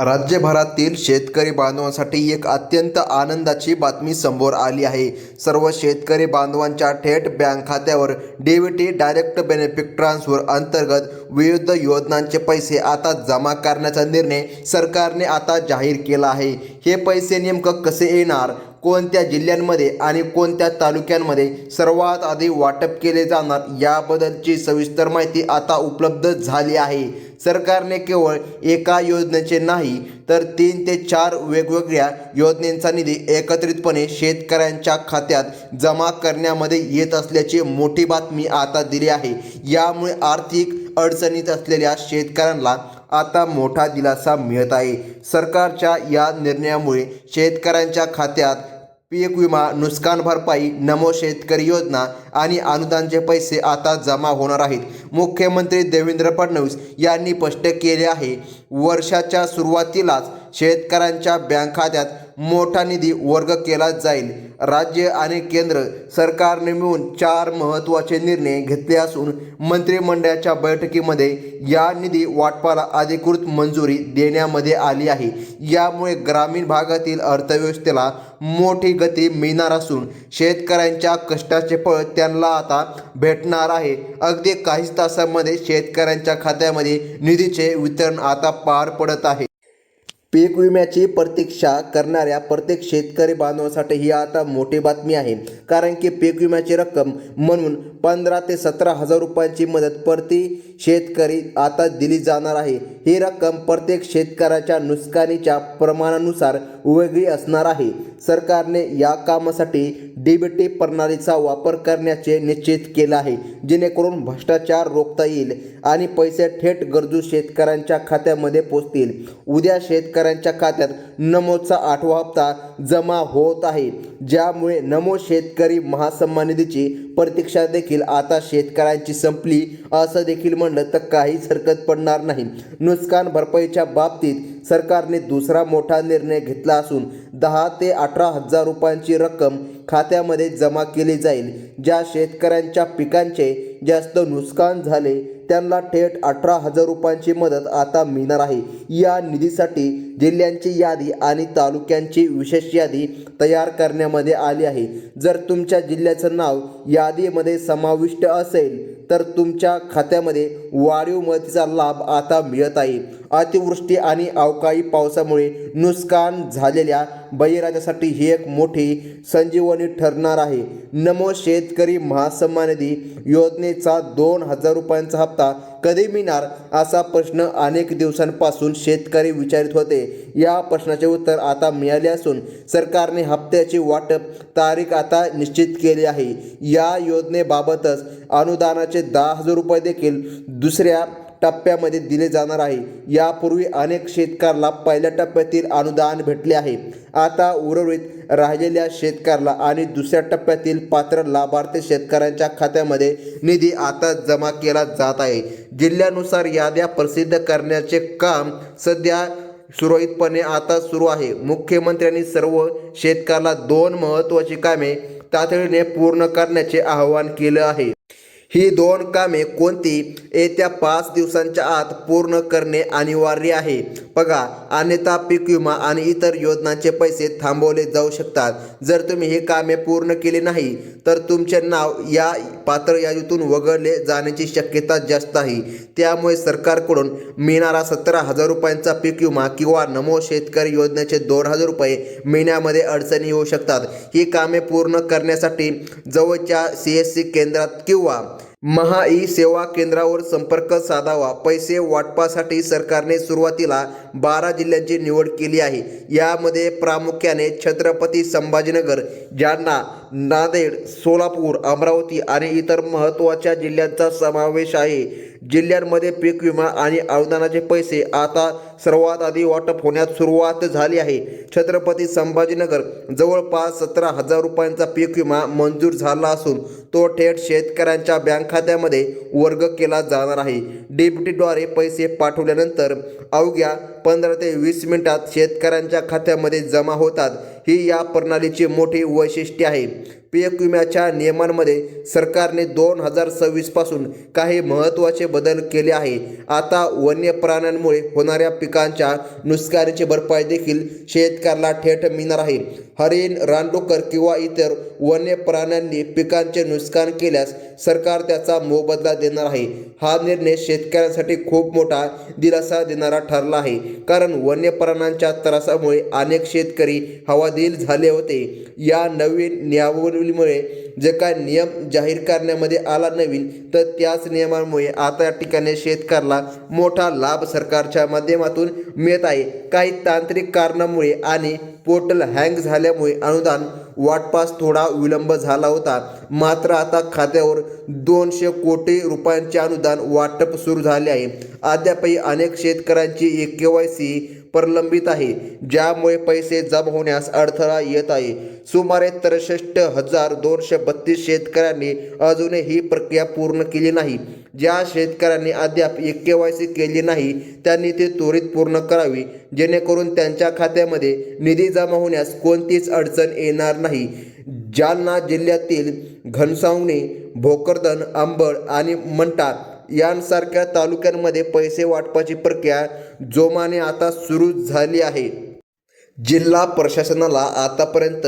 राज्यभरातील शेतकरी बांधवांसाठी एक अत्यंत आनंदाची बातमी समोर आली आहे. सर्व शेतकरी बांधवांच्या थेट बँक खात्यावर डीबीटी डायरेक्ट बेनिफिट ट्रान्सफर अंतर्गत विविध योजनांचे पैसे आता जमा करण्याचा निर्णय सरकारने आता जाहीर केला आहे. हे पैसे नेमकं कसे येणार? कोणत्या जिल्ह्यांमध्ये आणि कोणत्या तालुक्यांमध्ये सर्वात आधी वाटप केले जाणार? याबद्दलची सविस्तर माहिती आता उपलब्ध झाली आहे. सरकारने केवळ एका योजनेचे नाही तर तीन ते चार वेगवेगळ्या योजनेचा निधी एकत्रितपणे शेतकऱ्यांच्या खात्यात जमा करण्यामध्ये येत असल्याची मोठी बातमी आता दिली आहे. यामुळे आर्थिक अडचणीत असलेल्या शेतकऱ्यांना आता मोठा दिलासा मिळत आहे. सरकारच्या या निर्णयामुळे शेतकऱ्यांच्या खात्यात पीक विमा नुकसान भरपाई नमो शेतकरी योजना आणि अनुदानचे पैसे आता जमा होणार आहेत. मुख्यमंत्री देवेंद्र फडणवीस यांनी स्पष्ट केले आहे वर्षाच्या सुरुवातीलाच शेतकऱ्यांच्या बँक खात्यात मोठा निधी वर्ग केला जाईल. राज्य आणि केंद्र सरकारने मिळून चार महत्त्वाचे निर्णय घेतले असून मंत्रिमंडळाच्या बैठकीमध्ये या निधी वाटपाला अधिकृत मंजुरी देण्यामध्ये आली आहे. यामुळे ग्रामीण भागातील अर्थव्यवस्थेला मोठी गती मिळणार असून शेतकऱ्यांच्या कष्टाचे फळ त्यांना आता भेटणार आहे. अगदी काहीच तासांमध्ये शेतकऱ्यांच्या खात्यामध्ये निधीचे वितरण आता पार पडत आहे. पीक विम्याची प्रतीक्षा करणाऱ्या प्रत्येक शेतकरी बांधवांसाठी ही आता मोठी बातमी आहे. कारण की पीक विम्याची रक्कम म्हणून पंधरा ते सतरा हजार रुपयांची मदत प्रति शेतकरी आता दिली जाणार आहे. ही रक्कम प्रत्येक शेतकऱ्याच्या नुकसानीच्या प्रमाणानुसार वेगळी असणार आहे. सरकारने या कामासाठी डीबीटी प्रणालीचा वापर करण्याचे निश्चित केलं आहे. जेणेकरून भ्रष्टाचार रोखता येईल आणि पैसे थेट गरजू शेतकऱ्यांच्या खात्यामध्ये पोचतील. उद्या शेतकऱ्यांच्या खात्यात नमोचा आठवा हप्ता जमा होत आहे. ज्यामुळे नमो शेतकरी महासन्मान निधीची प्रतीक्षा देखील आता शेतकऱ्यांची संपली असं देखील म्हणलं तर काहीच हरकत पडणार नाही. नुकसान भरपाईच्या बाबतीत सरकारने दुसरा मोठा निर्णय घेतला असून दहा ते अठरा हजार रुपयांची रक्कम खात्यामध्ये जमा केली जाईल. ज्या शेतकऱ्यांच्या पिकांचे जास्त नुकसान झाले त्यांना थेट अठरा हजार रुपयांची मदत आता मिळणार आहे. या निधीसाठी जिल्ह्यांची यादी आणि तालुक्यांची विशेष यादी तयार करण्यामध्ये आली आहे. जर तुमच्या जिल्ह्याचं नाव यादीमध्ये समाविष्ट असेल तर तुमच्या खात्यामध्ये वाढीव मदतीचा लाभ आता मिळत आहे. अतिवृष्टी आणि अवकाळी पावसामुळे नुकसान झालेल्या बळीराजासाठी ही एक मोठी संजीवनी ठरणार आहे. नमो शेतकरी महासन्मान निधी योजनेचा दोन हजार रुपयांचा हप्ता कधी मिळणार असा प्रश्न अनेक दिवसांपासून शेतकरी विचारित होते. या प्रश्नाचे उत्तर आता मिळाले असून सरकारने हप्त्याची वाटप तारीख आता निश्चित केली आहे. या योजनेबाबतच अनुदानाचे दहा हजार रुपये देखील दुसऱ्या टप्प्यामध्ये दिले जाणार आहे. यापूर्वी अनेक शेतकऱ्याला पहिल्या टप्प्यातील अनुदान भेटले आहे. आता उर्वरित राहिलेल्या शेतकऱ्याला आणि दुसऱ्या टप्प्यातील पात्र लाभार्थी शेतकऱ्यांच्या खात्यामध्ये निधी आता जमा केला जात आहे. जिल्ह्यानुसार याद्या प्रसिद्ध करण्याचे काम सध्या सुरळीतपणे आता सुरू आहे. मुख्यमंत्र्यांनी सर्व शेतकऱ्याला दोन महत्त्वाची कामे तातडीने पूर्ण करण्याचे आवाहन केलं आहे. ही दोन कामे कोणती? येत्या पाच दिवसांच्या आत पूर्ण करणे अनिवार्य आहे. बघा अन्यथा पीक विमा आणि इतर योजनांचे पैसे थांबवले जाऊ शकतात. जर तुम्ही ही कामे पूर्ण केली नाही तर तुमचे नाव या पात्र यादीतून वगळले जाण्याची शक्यता जास्त आहे. त्यामुळे सरकारकडून मिळणारा सतरा हजार रुपयांचा पीक विमा किंवा नमो शेतकरी योजनेचे दोन हजार रुपये मिळण्यामध्ये अडचणी येऊ शकतात. ही कामे पूर्ण करण्यासाठी जवळच्या सी एस सी केंद्रात किंवा महा ई सेवा केंद्रावर संपर्क साधावा. पैसे वाटपासाठी सरकारने सुरुवातीला बारा जिल्ह्यांची निवड केली आहे. यामध्ये प्रामुख्याने छत्रपती संभाजीनगर जालना नांदेड सोलापूर अमरावती आणि इतर महत्त्वाच्या जिल्ह्यांचा समावेश आहे. जिल्ह्यांमध्ये पीक विमा आणि अनुदानाचे पैसे आता सर्वात आधी वाटप होण्यास सुरुवात झाली आहे. छत्रपती संभाजीनगर जवळपास सतरा हजार रुपयांचा पीक विमा मंजूर झाला असून तो थेट शेतकऱ्यांच्या बँक खात्यामध्ये वर्ग केला जाणार आहे. डीबीटीद्वारे पैसे पाठवल्यानंतर अवघ्या पंधरा ते वीस मिनिटात शेतकऱ्यांच्या खात्यामध्ये जमा होतात. ही या प्रणालीची मोठी वैशिष्ट्य आहे. पीक विम्याच्या नियमांमध्ये सरकारने दोन हजार सव्वीसपासून काही महत्त्वाचे बदल केले आहे. आता वन्य प्राण्यांमुळे होणाऱ्या पिकांच्या नुकसानीची भरपाई देखील शेतकऱ्याला थेट मिळणार आहे. हरिण रानडुकर किंवा इतर वन्य प्राण्यांनी पिकांचे नुकसान केल्यास सरकार त्याचा मोबदला देणार आहे. हा निर्णय शेतकऱ्यांसाठी खूप मोठा दिलासा देणारा ठरला आहे. कारण वन्य प्राण्यांच्या त्रासामुळे अनेक शेतकरी हवादिल झाले होते. या नवीन नियमावलीमुळे जे काय नियम जाहीर करण्यामध्ये आला नवीन तर त्याच नियमांमुळे आता या ठिकाणी शेतकऱ्याला मोठा लाभ सरकारच्या माध्यमातून मिळत आहे. काही तांत्रिक कारणामुळे आणि पोर्टल हँग झाल्यामुळे अनुदान वाटपास थोडा विलंब झाला होता. मात्र आता खात्यावर दोनशे कोटी रुपयांचे अनुदान वाटप सुरू झाले आहे. अद्यापही अनेक शेतकऱ्यांची ए के वाय सी प्रलंबित आहे ज्यामुळे पैसे जमा होण्यास अडथळा येत आहे. सुमारे त्रेसष्ट हजार दोनशे बत्तीस शेतकऱ्यांनी अजूनही ही प्रक्रिया पूर्ण केली नाही. ज्या शेतकऱ्यांनी अद्याप ए के वाय सी केली नाही त्यांनी ती त्वरित पूर्ण करावी जेणेकरून त्यांच्या खात्यामध्ये निधी जमा होण्यास कोणतीच अडचण येणार नाही. जालना जिल्ह्यातील घनसावणी भोकरदन आंबळ आणि मंटा यांसारख्या तालुक्यांमध्ये पैसे वाटपाची प्रक्रिया जोमाने आता सुरू झाली आहे. जिल्हा प्रशासनाला आतापर्यंत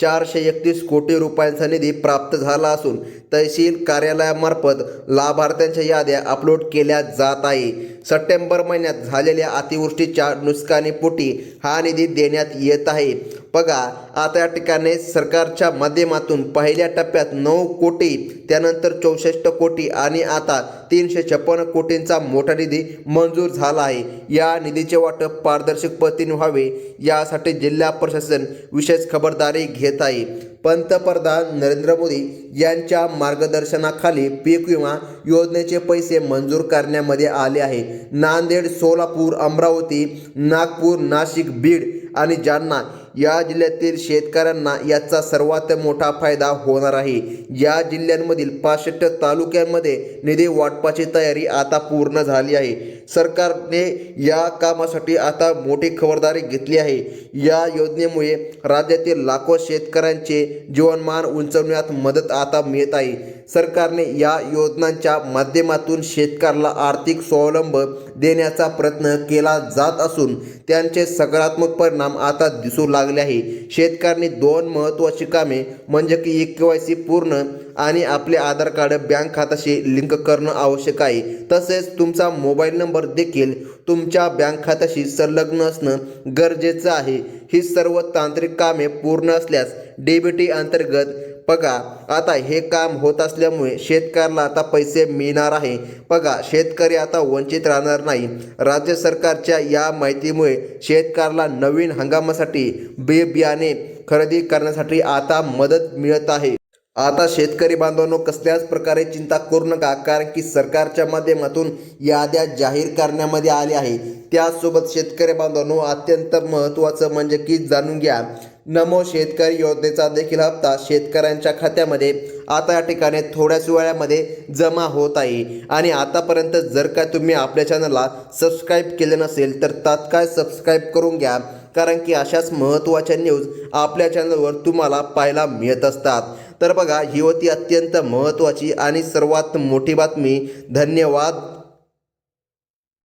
चारशे एकतीस कोटी रुपयांचा निधी प्राप्त झाला असून तहसील कार्यालयामार्फत लाभार्थ्यांच्या याद्या अपलोड केल्या जात आहे. सप्टेंबर महिन्यात झालेल्या अतिवृष्टीच्या नुकसानीपोटी हा निधी देण्यात येत आहे. बघा आता या ठिकाणी सरकारच्या माध्यमातून पहिल्या टप्प्यात नऊ कोटी त्यानंतर चौसष्ट कोटी आणि आता तीनशे छप्पन्न कोटींचा मोठा निधी मंजूर झाला आहे. या निधीचे वाटप पारदर्शक पद्धतीने व्हावे यासाठी जिल्हा प्रशासन विशेष खबरदारी घेत आहे. पंतप्रधान नरेंद्र मोदी यांच्या मार्गदर्शनाखाली पीक विमा योजनेचे पैसे मंजूर करण्यामध्ये आले आहे. नांदेड सोलापूर अमरावती नागपूर नाशिक बीड आणि जालना या जिल्ह्यातील शेतकऱ्यांना याचा सर्वात मोठा फायदा होणार आहे. या जिल्ह्यांमधील पासष्ट तालुक्यांमध्ये निधी वाटपाची तयारी आता पूर्ण झाली आहे. सरकारने या कामासाठी आता मोठी खबरदारी घेतली आहे. या योजनेमुळे राज्यातील लाखो शेतकऱ्यांचे जीवनमान उंचवण्यात मदत आता मिळत आहे. सरकारने या योजनांच्या माध्यमातून शेतकऱ्याला आर्थिक स्वावलंब देण्याचा प्रयत्न केला जात असून त्यांचे सकारात्मक परिणाम आता दिसू लागले आहे. शेतकऱ्यांनी दोन महत्त्वाची कामे म्हणजे की ई के वाय सी पूर्ण आणि आपले आधार कार्ड बँक खात्याशी लिंक करणं आवश्यक आहे. तसेच तुमचा मोबाईल नंबर देखील तुमच्या बँक खात्याशी संलग्न असणं गरजेचं आहे. ही सर्व तांत्रिक कामे पूर्ण असल्यास डीबीटी अंतर्गत बघा आता हे काम होत असल्यामुळे शेतकऱ्याला आता पैसे मिळणार आहे. बघा शेतकरी आता वंचित राहणार नाही. राज्य सरकारच्या या माहितीमुळे शेतकऱ्याला नवीन हंगामासाठी बी बियाणे खरेदी करण्यासाठी आता मदत मिळत आहे. आता शेतकरी बांधवांनो कसल्याच प्रकारे चिंता करू नका कारण की सरकारच्या माध्यमातून याद्या जाहीर करण्यामध्ये आल्या आहे त्यासोबत शेतकरी बांधवांनो अत्यंत महत्त्वाचं म्हणजे की जाणून घ्या. नमो शेतकरी योजनेचा देखील हप्ता शेतकऱ्यांच्या खात्यामध्ये आता या ठिकाणी थोड्याच वेळामध्ये जमा होत आहे. आणि आतापर्यंत जर का तुम्ही आपल्या चॅनलला सबस्क्राईब केलं नसेल तर तात्काळ सबस्क्राईब करून घ्या. कारण की अशाच महत्त्वाच्या न्यूज आपल्या चॅनलवर तुम्हाला पाहायला मिळत असतात. तर बघा ही होती अत्यंत महत्त्वाची आणि सर्वात मोठी बातमी. धन्यवाद.